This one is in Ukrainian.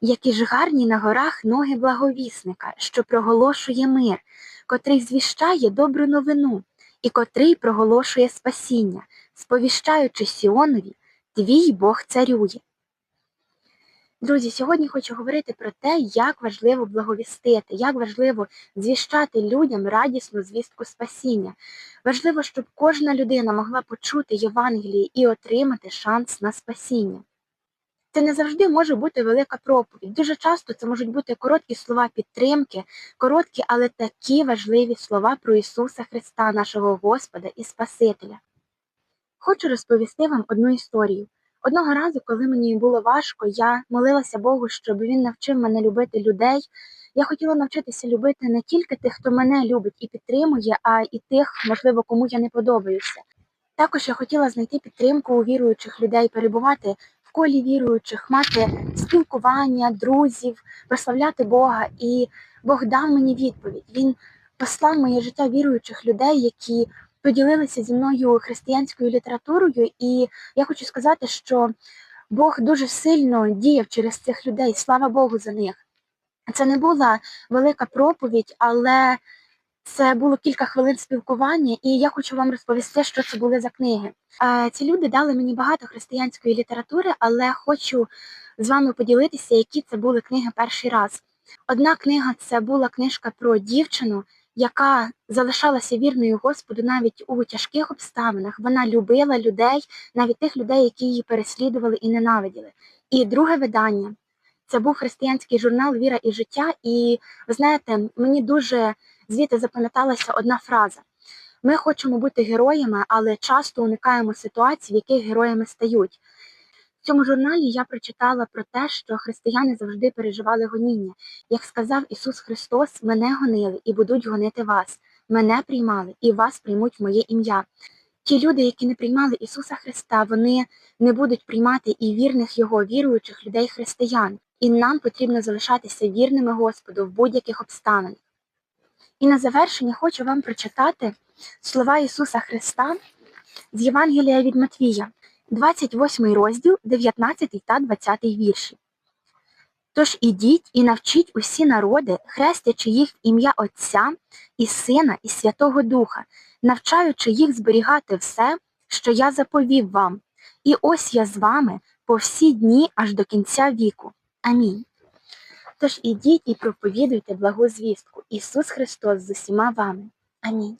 Які ж гарні на горах ноги благовісника, що проголошує мир, котрий звіщає добру новину, і котрий проголошує спасіння, сповіщаючи Сіонові, твій Бог царює. Друзі, сьогодні хочу говорити про те, як важливо благовістити, як важливо звіщати людям радісну звістку спасіння. Важливо, щоб кожна людина могла почути Євангеліє і отримати шанс на спасіння. Це не завжди може бути велика проповідь. Дуже часто це можуть бути короткі слова підтримки, короткі, але такі важливі слова про Ісуса Христа, нашого Господа і Спасителя. Хочу розповісти вам одну історію. Одного разу, коли мені було важко, я молилася Богу, щоб він навчив мене любити людей. Я хотіла навчитися любити не тільки тих, хто мене любить і підтримує, а і тих, можливо, кому я не подобаюся. Також я хотіла знайти підтримку у віруючих людей, перебувати колі віруючих, мати спілкування, друзів, прославляти Бога. І Бог дав мені відповідь. Він послав моє життя віруючих людей, які поділилися зі мною християнською літературою, і я хочу сказати, що Бог дуже сильно діяв через цих людей. Слава Богу за них. Це не була велика проповідь, але це було кілька хвилин спілкування, і я хочу вам розповісти, що це були за книги. Ці люди дали мені багато християнської літератури, але хочу з вами поділитися, які це були книги перший раз. Одна книга це була книжка про дівчину, яка залишалася вірною Господу навіть у тяжких обставинах. Вона любила людей, навіть тих людей, які її переслідували і ненавиділи. І друге видання це був християнський журнал Віра і життя. І ви знаєте, мені дуже звідти запам'яталася одна фраза. Ми хочемо бути героями, але часто уникаємо ситуацій, в яких героями стають. В цьому журналі я прочитала про те, що християни завжди переживали гоніння. Як сказав Ісус Христос, мене гонили і будуть гонити вас. Мене приймали і вас приймуть в моє ім'я. Ті люди, які не приймали Ісуса Христа, вони не будуть приймати і вірних Його, віруючих людей християн. І нам потрібно залишатися вірними Господу в будь-яких обставинах. І на завершення хочу вам прочитати слова Ісуса Христа з Євангелія від Матвія, 28 розділ, 19 та 20 вірші. Тож ідіть і навчіть усі народи, хрестячи їх в ім'я Отця і Сина, і Святого Духа, навчаючи їх зберігати все, що я заповів вам. І ось я з вами по всі дні аж до кінця віку. Амінь. Тож ідіть і проповідуйте благу звістку. Ісус Христос з усіма вами. Амінь.